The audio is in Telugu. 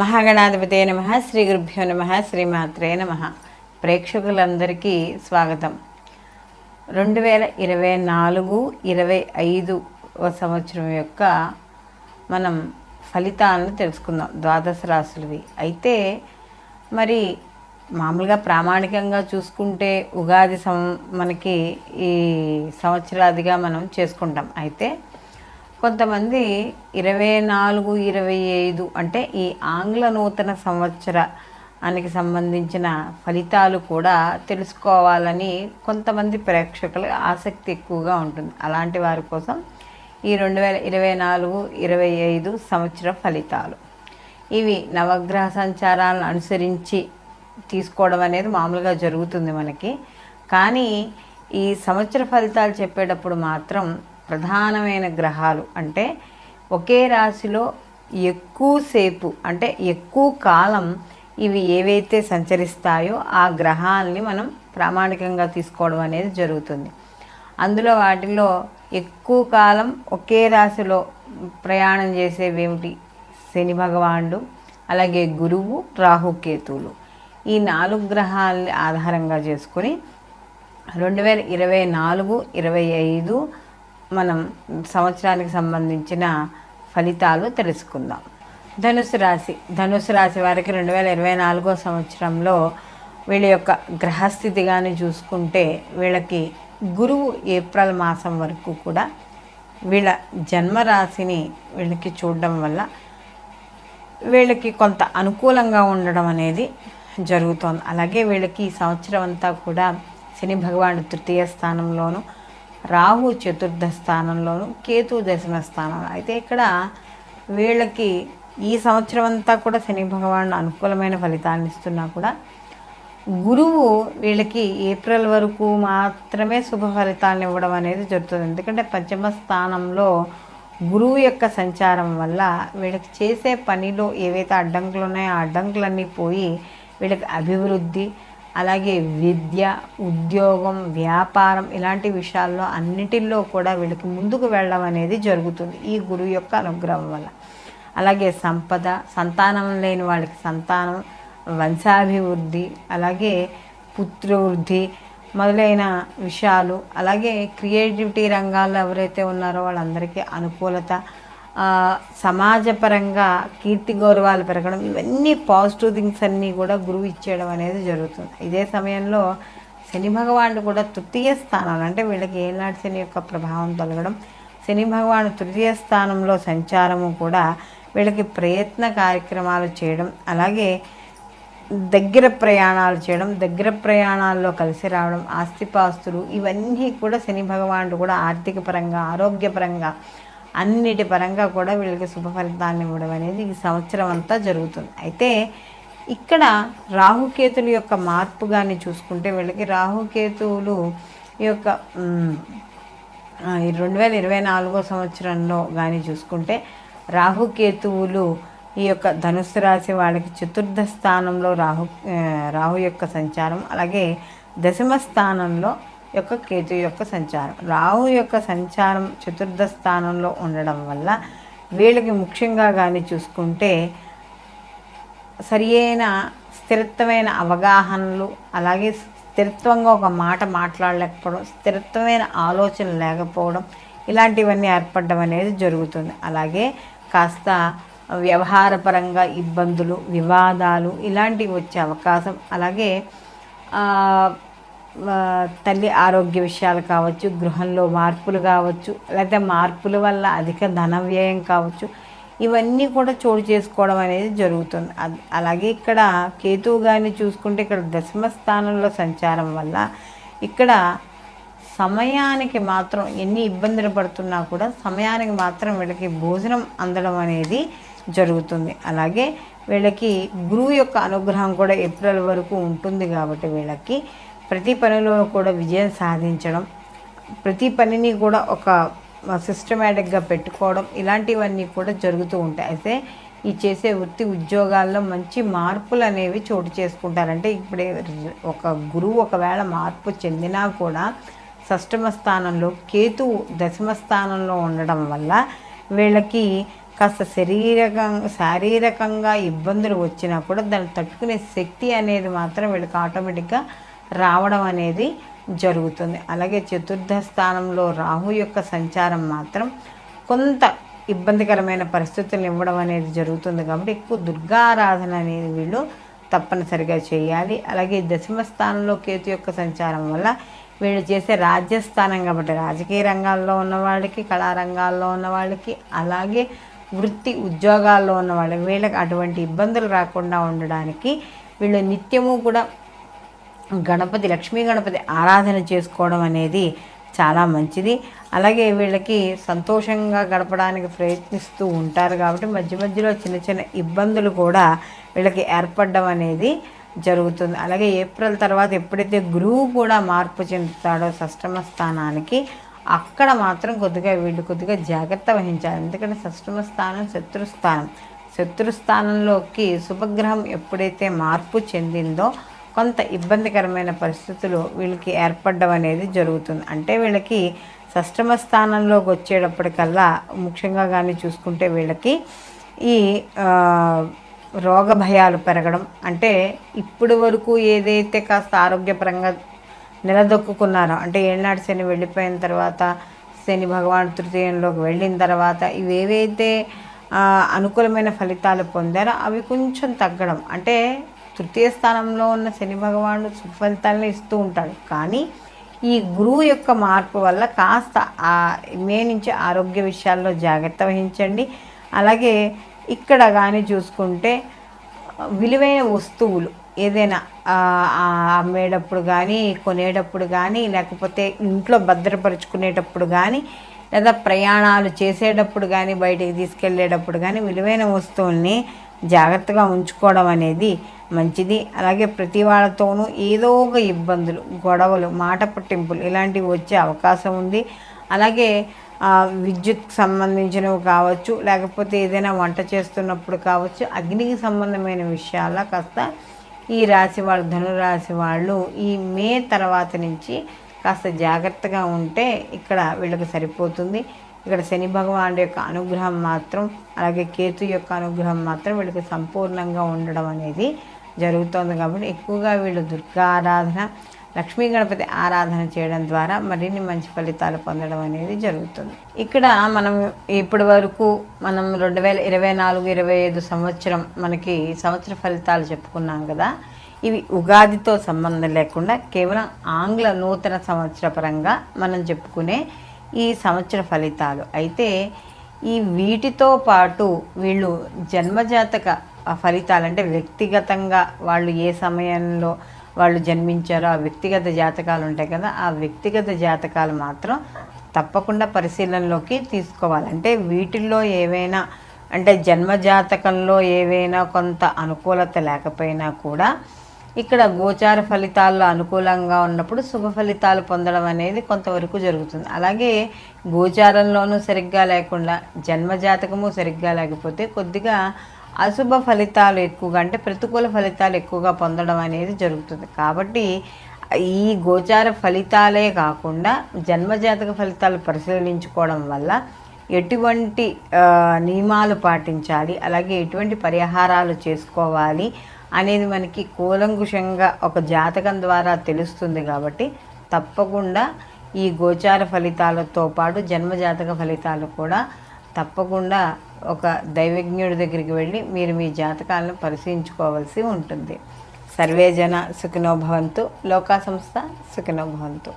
మహాగణాధిపతే నమ శ్రీ గురుభ్యో నమ శ్రీమాత్రే నమ. ప్రేక్షకులందరికీ స్వాగతం. రెండు వేల ఇరవై నాలుగు ఇరవై ఐదు సంవత్సరం యొక్క మనం ఫలితాలను తెలుసుకుందాం. ద్వాదశ రాశులవి. అయితే మరి మామూలుగా ప్రామాణికంగా చూసుకుంటే ఉగాది సం మనకి ఈ సంవత్సరాదిగా మనం చేసుకుంటాం. అయితే కొంతమంది ఇరవై నాలుగు ఇరవై ఐదు అంటే ఈ ఆంగ్ల నూతన సంవత్సరానికి సంబంధించిన ఫలితాలు కూడా తెలుసుకోవాలని కొంతమంది ప్రేక్షకులు ఆసక్తి ఎక్కువగా ఉంటుంది. అలాంటి వారి కోసం ఈ రెండు వేల ఇరవై నాలుగు ఇరవై ఐదు సంవత్సర ఫలితాలు. ఇవి నవగ్రహ సంచారాలను అనుసరించి తీసుకోవడం అనేది మామూలుగా జరుగుతుంది మనకి. కానీ ఈ సంవత్సర ఫలితాలు చెప్పేటప్పుడు మాత్రం ప్రధానమైన గ్రహాలు అంటే ఒకే రాశిలో ఎక్కువసేపు అంటే ఎక్కువ కాలం ఇవి ఏవైతే సంచరిస్తాయో ఆ గ్రహాలని మనం ప్రామాణికంగా తీసుకోవడం అనేది జరుగుతుంది. అందులో వాటిలో ఎక్కువ కాలం ఒకే రాశిలో ప్రయాణం చేసేవి ఏమిటి శని భగవానుడు అలాగే గురువు రాహుకేతువులు ఈ నాలుగు గ్రహాలని ఆధారంగా చేసుకొని రెండు వేల ఇరవై నాలుగు ఇరవై ఐదు మనం సంవత్సరానికి సంబంధించిన ఫలితాలు తెలుసుకుందాం. ధనుసు రాశి ధనుసు రాశి వారికి రెండు వేల ఇరవై నాలుగో సంవత్సరంలో వీళ్ళ యొక్క గ్రహస్థితి కానీ చూసుకుంటే వీళ్ళకి గురువు ఏప్రిల్ మాసం వరకు కూడా వీళ్ళ జన్మరాశిని వీళ్ళకి చూడడం వల్ల వీళ్ళకి కొంత అనుకూలంగా ఉండడం అనేది జరుగుతోంది. అలాగే వీళ్ళకి ఈ సంవత్సరం అంతా కూడా శని భగవానుడు తృతీయ స్థానంలోను రాహు చతుర్థ స్థానంలోను కేతు దశమ స్థానంలో. అయితే ఇక్కడ వీళ్ళకి ఈ సంవత్సరం అంతా కూడా శని భగవాన్ అనుకూలమైన ఫలితాన్ని ఇస్తున్నా కూడా గురువు వీళ్ళకి ఏప్రిల్ వరకు మాత్రమే శుభ ఫలితాలను ఇవ్వడం అనేది జరుగుతుంది. ఎందుకంటే పంచమ స్థానంలో గురువు యొక్క సంచారం వల్ల వీళ్ళకి చేసే పనిలో ఏవైతే అడ్డంకులు ఉన్నాయో ఆ అడ్డంకులన్నీ పోయి వీళ్ళకి అభివృద్ధి అలాగే విద్య ఉద్యోగం వ్యాపారం ఇలాంటి విషయాల్లో అన్నిటిల్లో కూడా వీళ్ళకి ముందుకు వెళ్ళడం అనేది జరుగుతుంది ఈ గురువు యొక్క అనుగ్రహం వల్ల. అలాగే సంపద సంతానం లేని వాళ్ళకి సంతానం వంశాభివృద్ధి అలాగే పుత్రవృద్ధి మొదలైన విషయాలు అలాగే క్రియేటివిటీ రంగాల్లో ఎవరైతే ఉన్నారో వాళ్ళందరికీ అనుకూలత సమాజపరంగా కీర్తి గౌరవాలు పెరగడం ఇవన్నీ పాజిటివ్ థింగ్స్ అన్నీ కూడా గురువు ఇచ్చేయడం అనేది జరుగుతుంది. ఇదే సమయంలో శని భగవానుడు కూడా తృతీయ స్థానాలు అంటే వీళ్ళకి ఏనాడు శని యొక్క ప్రభావం తొలగడం శని భగవాను తృతీయ స్థానంలో సంచారము కూడా వీళ్ళకి ప్రయత్న కార్యక్రమాలు చేయడం అలాగే దగ్గర ప్రయాణాలు చేయడం దగ్గర ప్రయాణాల్లో కలిసి రావడం ఆస్తిపాస్తులు ఇవన్నీ కూడా శని భగవానుడు కూడా ఆర్థిక పరంగా ఆరోగ్యపరంగా అన్నిటి పరంగా కూడా వీళ్ళకి శుభఫలితాన్ని ఇవ్వడం అనేది ఈ సంవత్సరం అంతా జరుగుతుంది. అయితే ఇక్కడ రాహుకేతుల యొక్క మార్పు కానీ చూసుకుంటే వీళ్ళకి రాహుకేతువులు ఈ యొక్క ఈ రెండు వేల ఇరవై నాలుగో సంవత్సరంలో కానీ చూసుకుంటే రాహుకేతువులు ఈ యొక్క ధనుస్సు రాశి వాళ్ళకి చతుర్థ స్థానంలో రాహు రాహు యొక్క సంచారం అలాగే దశమ స్థానంలో యొక్క కేతు యొక్క సంచారం. రాహు యొక్క సంచారం చతుర్థ స్థానంలో ఉండడం వల్ల వీళ్ళకి ముఖ్యంగా కానీ చూసుకుంటే సరి అయిన స్థిరత్వమైన అవగాహనలు అలాగే స్థిరత్వంగా ఒక మాట మాట్లాడలేకపోవడం స్థిరత్వమైన ఆలోచన లేకపోవడం ఇలాంటివన్నీ ఏర్పడడం అనేది జరుగుతుంది. అలాగే కాస్త వ్యవహారపరంగా ఇబ్బందులు వివాదాలు ఇలాంటివి వచ్చే అవకాశం అలాగే తల్లి ఆరోగ్య విషయాలు కావచ్చు గృహంలో మార్పులు కావచ్చు లేకపోతే మార్పుల వల్ల అధిక ధన వ్యయం కావచ్చు ఇవన్నీ కూడా చోటు చేసుకోవడం అనేది జరుగుతుంది. అలాగే ఇక్కడ కేతువు గారిని చూసుకుంటే ఇక్కడ దశమ స్థానంలో సంచారం వల్ల ఇక్కడ సమయానికి మాత్రం ఎన్ని ఇబ్బందులు పడుతున్నా కూడా సమయానికి మాత్రం వీళ్ళకి భోజనం అందడం అనేది జరుగుతుంది. అలాగే వీళ్ళకి గురువు యొక్క అనుగ్రహం కూడా ఏప్రిల్ వరకు ఉంటుంది కాబట్టి వీళ్ళకి ప్రతి పనిలో కూడా విజయం సాధించడం ప్రతి పనిని కూడా ఒక సిస్టమేటిక్గా పెట్టుకోవడం ఇలాంటివన్నీ కూడా జరుగుతూ ఉంటాయి. అయితే ఈ చేసే వృత్తి ఉద్యోగాల్లో మంచి మార్పులు అనేవి చోటు చేసుకుంటారంటే ఇప్పుడే ఒక గురువు ఒకవేళ మార్పు చెందినా కూడా షష్టమ స్థానంలో కేతు దశమ స్థానంలో ఉండడం వల్ల వీళ్ళకి కాస్త శరీరకం శారీరకంగా ఇబ్బందులు వచ్చినా కూడా దాన్ని తట్టుకునే శక్తి అనేది మాత్రం వీళ్ళకి ఆటోమేటిక్గా రావడం అనేది జరుగుతుంది. అలాగే చతుర్థ స్థానంలో రాహు యొక్క సంచారం మాత్రం కొంత ఇబ్బందికరమైన పరిస్థితులను ఇవ్వడం అనేది జరుగుతుంది. కాబట్టి ఎక్కువ దుర్గారాధన అనేది వీళ్ళు తప్పనిసరిగా చేయాలి. అలాగే దశమ స్థానంలో కేతు యొక్క సంచారం వల్ల వీళ్ళు చేసే రాజ్యస్థానం కాబట్టి రాజకీయ రంగాల్లో ఉన్న వాళ్ళకి కళారంగాల్లో ఉన్న వాళ్ళకి అలాగే వృత్తి ఉద్యోగాల్లో ఉన్న వాళ్ళకి వీళ్ళకి అటువంటి ఇబ్బందులు రాకుండా ఉండడానికి వీళ్ళు నిత్యము కూడా గణపతి లక్ష్మీ గణపతి ఆరాధన చేసుకోవడం అనేది చాలా మంచిది. అలాగే వీళ్ళకి సంతోషంగా గడపడానికి ప్రయత్నిస్తూ ఉంటారు కాబట్టి మధ్య మధ్యలో చిన్న చిన్న ఇబ్బందులు కూడా వీళ్ళకి ఏర్పడడం అనేది జరుగుతుంది. అలాగే ఏప్రిల్ తర్వాత ఎప్పుడైతే గురువు కూడా మార్పు చెందుతాడో సష్టమ స్థానానికి అక్కడ మాత్రం కొద్దిగా వీళ్ళు కొద్దిగా జాగ్రత్త వహించాలి. ఎందుకంటే సష్టమ స్థానం శత్రుస్థానం. శత్రుస్థానంలోకి శుభగ్రహం ఎప్పుడైతే మార్పు చెందిందో కొంత ఇబ్బందికరమైన పరిస్థితులు వీళ్ళకి ఏర్పడడం అనేది జరుగుతుంది. అంటే వీళ్ళకి సష్టమ స్థానంలోకి వచ్చేటప్పటికల్లా ముఖ్యంగా కానీ చూసుకుంటే వీళ్ళకి ఈ రోగ భయాలు పెరగడం. అంటే ఇప్పటి వరకు ఏదైతే కాస్త ఆరోగ్యపరంగా నిలదొక్కున్నారో అంటే ఏనాడు శని వెళ్ళిపోయిన తర్వాత శని భగవాన్ తృతీయంలోకి వెళ్ళిన తర్వాత ఇవేవైతే అనుకూలమైన ఫలితాలు పొందారో అవి కొంచెం తగ్గడం. అంటే తృతీయ స్థానంలో ఉన్న శని భగవానుడు సుఫలితాలను ఇస్తూ ఉంటాడు. కానీ ఈ గురువు యొక్క మార్పు వల్ల కాస్త మే నుంచి ఆరోగ్య విషయాల్లో జాగ్రత్త వహించండి. అలాగే ఇక్కడ కానీ చూసుకుంటే విలువైన వస్తువులు ఏదైనా అమ్మేటప్పుడు కానీ కొనేటప్పుడు కానీ లేకపోతే ఇంట్లో భద్రపరుచుకునేటప్పుడు కానీ లేదా ప్రయాణాలు చేసేటప్పుడు కానీ బయటికి తీసుకెళ్ళేటప్పుడు కానీ విలువైన వస్తువుల్ని జాగ్రత్తగా ఉంచుకోవడం అనేది మంచిది. అలాగే ప్రతి వాళ్ళతోనూ ఏదో ఒక ఇబ్బందులు గొడవలు మాట పట్టింపులు ఇలాంటివి వచ్చే అవకాశం ఉంది. అలాగే విద్యుత్ సంబంధించినవి కావచ్చు లేకపోతే ఏదైనా వంట చేస్తున్నప్పుడు కావచ్చు అగ్నికి సంబంధమైన విషయాల కాస్త ఈ రాశి వాళ్ళు ధనురాశి వాళ్ళు ఈ మే తర్వాత నుంచి కాస్త జాగ్రత్తగా ఉంటే ఇక్కడ వీళ్ళకి సరిపోతుంది. ఇక్కడ శని భగవానుడు యొక్క అనుగ్రహం మాత్రం అలాగే కేతు యొక్క అనుగ్రహం మాత్రం వీళ్ళకి సంపూర్ణంగా ఉండడం అనేది జరుగుతోంది కాబట్టి ఎక్కువగా వీళ్ళు దుర్గా ఆరాధన లక్ష్మీ గణపతి ఆరాధన చేయడం ద్వారా మరిన్ని మంచి ఫలితాలు పొందడం అనేది జరుగుతుంది. ఇక్కడ మనం ఇప్పటి వరకు మనం రెండు వేల ఇరవై నాలుగు ఇరవై ఐదు సంవత్సరం మనకి సంవత్సర ఫలితాలు చెప్పుకున్నాం కదా. ఇవి ఉగాదితో సంబంధం లేకుండా కేవలం ఆంగ్ల నూతన సంవత్సర పరంగా మనం చెప్పుకునే ఈ సంవత్సర ఫలితాలు. అయితే ఈ వీటితో పాటు వీళ్ళు జన్మజాతక ఫలితాలు అంటే వ్యక్తిగతంగా వాళ్ళు ఏ సమయంలో వాళ్ళు జన్మించారో ఆ వ్యక్తిగత జాతకాలు ఉంటాయి కదా ఆ వ్యక్తిగత జాతకాలు మాత్రం తప్పకుండా పరిశీలనలోకి తీసుకోవాలి. అంటే వీటిల్లో ఏవైనా అంటే జన్మజాతకంలో ఏవైనా కొంత అనుకూలత లేకపోయినా కూడా ఇక్కడ గోచార ఫలితాల్లో అనుకూలంగా ఉన్నప్పుడు శుభ ఫలితాలు పొందడం అనేది కొంతవరకు జరుగుతుంది. అలాగే గోచారంలోనూ సరిగ్గా లేకుండా జన్మజాతకము సరిగ్గా లేకపోతే కొద్దిగా అశుభ ఫలితాలు ఎక్కువగా అంటే ప్రతికూల ఫలితాలు ఎక్కువగా పొందడం అనేది జరుగుతుంది. కాబట్టి ఈ గోచార ఫలితాలే కాకుండా జన్మజాతక ఫలితాలు పరిశీలించుకోవడం వల్ల ఎటువంటి నియమాలు పాటించాలి అలాగే ఎటువంటి పరిహారాలు చేసుకోవాలి అనేది మనకి కూలంకుషంగా ఒక జాతకం ద్వారా తెలుస్తుంది కాబట్టి తప్పకుండా ఈ గోచార ఫలితాలతో పాటు జన్మజాతక ఫలితాలు కూడా తప్పకుండా ఒక దైవజ్ఞుడి దగ్గరికి వెళ్ళి మీరు మీ జాతకాలను పరిశీలించుకోవాల్సి ఉంటుంది. సర్వేజన సుఖినోభవంతు లోకా సంస్థ సుఖినోభవంతు